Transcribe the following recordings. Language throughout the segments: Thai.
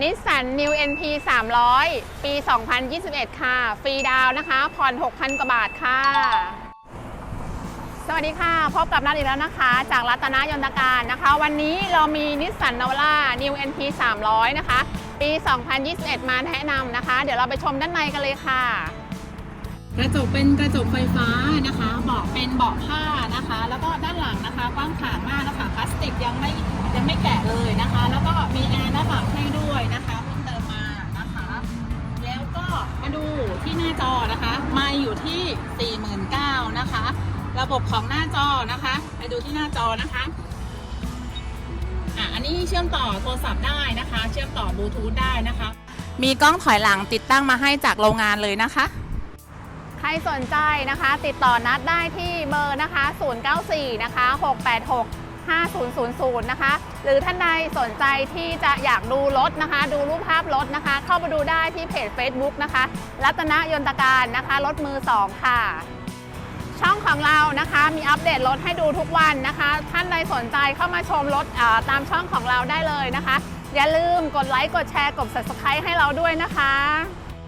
นิสสัน New NP 300 ปี 2021 ค่ะ ฟรีดาวนะคะ ผ่อน 6,000 กว่าบาทค่ะ สวัสดีค่ะ พบกับนัดอีกแล้วนะคะ จากรัตนยนตการนะคะ วันนี้เรามีนิสสันนาวา New NP 300 นะคะ ปี 2021 มาแนะนำนะคะ เดี๋ยวเราไปชมด้านในกันเลยค่ะ กระจกเป็นกระจกไฟฟ้านะคะเบาะเป็นเบาะผ้านะคะ แล้วก็ด้านหลังนะคะกว้างขวางมากนะคะพลาสติกยังไม่ยังไม่แกะเลยนะคะ แล้วก็ ที่หน้าจอนะคะมาอยู่ที่ 49,000นะคะ ระบบของหน้าจอนะคะ ไปดูที่หน้าจอนะคะอะอันนี้เชื่อมต่อโทรศัพท์ได้นะคะ เชื่อมต่อบลูทูธได้นะคะ มีกล้องถอยหลังติดตั้งมาให้จากโรงงานเลยนะคะ ใครสนใจนะคะ ติดต่อนัดได้ที่เบอร์นะคะ 094 นะคะ 686 5000 นะคะ หรือท่านใดสนใจที่จะอยากดูรถนะคะ ดูรูปภาพรถนะคะ เข้ามาดูได้ที่เพจ Facebook นะคะ รัตนยนตการนะคะรถมือ 2 ค่ะ ช่องของเรานะคะมีอัปเดตรถให้ดูทุกวันนะคะ ท่านใดสนใจเข้ามาชมรถตามช่องของเราได้เลยนะคะ อย่าลืมกดไลค์กดแชร์กด subscribe ให้เราด้วยนะคะ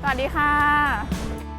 สวัสดีค่ะ